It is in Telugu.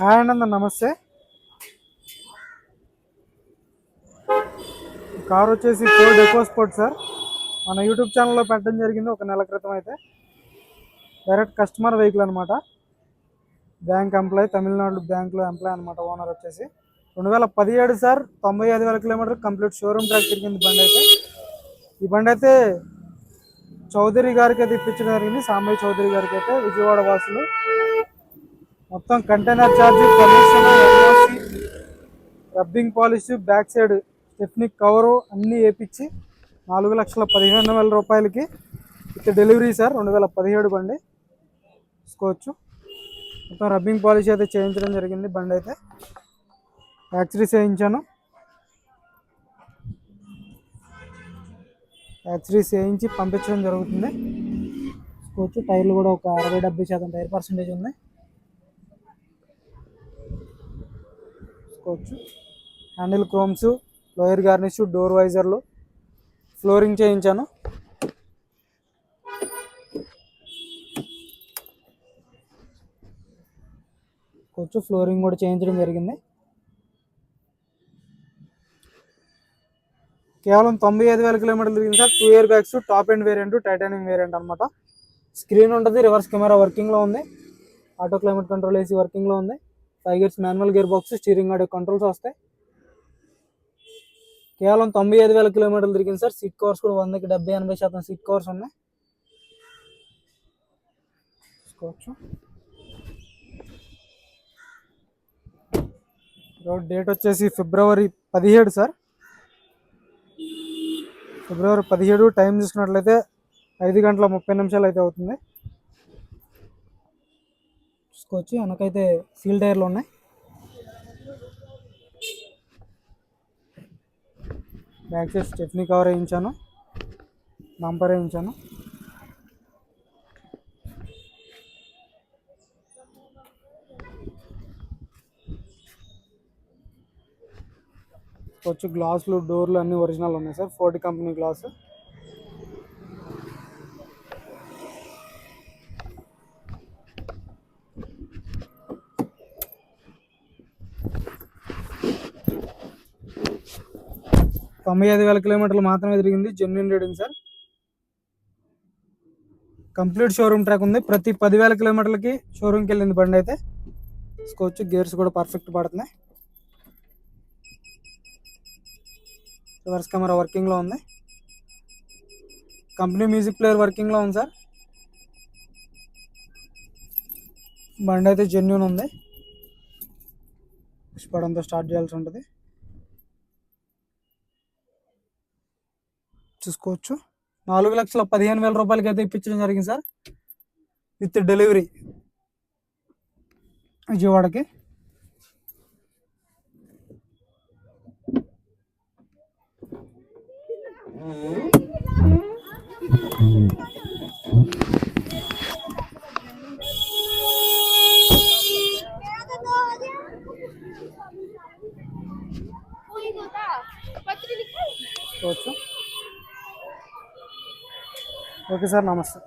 Hi Anand namaste. Car car వచ్చేసి ఫోర్డ్ ఎకో స్పోర్ట్ సార్. మన యూట్యూబ్ ఛానల్లో పెట్టడం జరిగింది ఒక నెల క్రితం అయితే. డైరెక్ట్ కస్టమర్ వెహికల్ అనమాట బ్యాంక్ ఎంప్లాయ్ తమిళనాడు బ్యాంక్లో ఎంప్లాయ్ అనమాట ఓనర్ వచ్చేసి. రెండు వేల పదిహేడు సార్ తొంభై ఐదు వేల కిలోమీటర్ కంప్లీట్ షోరూమ్ ట్రాక్ తిరిగింది బండి అయితే. ఈ బండి అయితే చౌదరి గారికి అయితే ఇప్పించడం జరిగింది. సాంబయ్య చౌదరి గారికి అయితే విజయవాడ వాసులు. మొత్తం container charge NOC rubbing polish back side స్టెఫ్నిక్ cover అన్నీ వేపించి నాలుగు లక్షల పదిహేను వేల రూపాయలకి ఇక డెలివరీ సార్ రెండు వేల పదిహేడు బండి తీసుకోవచ్చు. మొత్తం రబ్బింగ్ పాలిష్ అయితే చేయించడం జరిగింది బండి అయితే. యాక్సరీస్ చేయించాను. యాక్సరీస్ చేయించి పంపించడం జరుగుతుంది. తీసుకోవచ్చు. టైర్లు కూడా ఒక అరవై డెబ్బై శాతం టైర్ పర్సంటేజ్ ఉంది. చూసుకోవచ్చు handle chromes lower garnish door వైజర్లు. Flooring చేయించాను. కొంచెం ఫ్లోరింగ్ కూడా చేయించడం జరిగింది. కేవలం తొంభై ఐదు వేల కిలోమీటర్లు తిరిగింది sir. Two airbags top end variant titanium variant అనమాట స్క్రీన్ ఉంటుంది రివర్స్ కెమెరా వర్కింగ్లో ఉంది. ఆటో క్లైమేట్ కంట్రోల్ ఏసీ వర్కింగ్లో ఉంది. Five gears manual gear box steering audio controls వస్తాయి. కేవలం తొంభై ఐదు వేల కిలోమీటర్లు తిరిగింది సార్. సీట్ కవర్స్ కూడా వందకి డెబ్బై ఎనభై శాతం సీట్ కవర్స్ ఉన్నాయి. రోడ్ డేట్ వచ్చేసి ఫిబ్రవరి పదిహేడు సార్. ఫిబ్రవరి పదిహేడు టైం చూసుకున్నట్లయితే ఐదు గంటల ముప్పై నిమిషాలు అయితే అవుతుంది. చూసుకోవచ్చు వెనకైతే సీల్ టైర్లు ఉన్నాయి. బ్యాక్ సైడ్ స్టెఫ్నీ కవర్ వేయించాను. బంపర్ వేయించాను. వచ్చి గ్లాసులు డోర్లు అన్నీ ఒరిజినల్ ఉన్నాయి సార్. ఫోర్టీ కంపెనీ గ్లాస్ తొంభై ఐదు వేల కిలోమీటర్లు మాత్రమే తిరిగింది. Genuine reading sir complete showroom track ఉంది. ప్రతి పదివేల కిలోమీటర్లకి షోరూమ్కి వెళ్ళింది బండి అయితే. తీసుకోవచ్చు గేర్స్ కూడా పర్ఫెక్ట్ పడుతున్నాయి. రివర్స్ కెమెరా వర్కింగ్లో ఉంది. కంపెనీ మ్యూజిక్ ప్లేయర్ వర్కింగ్లో ఉంది సార్ బండి అయితే జెన్యున్ ఉంది. పుష్పడంతో స్టార్ట్ చేయాల్సి ఉంటుంది. చూసుకోవచ్చు నాలుగు లక్షల పదిహేను వేల రూపాయలకి అయితే ఇప్పించడం జరిగింది సార్. విత్ డెలివరీ విజయవాడకి. చూసుకోవచ్చు ఓకే సార్ నమస్తే.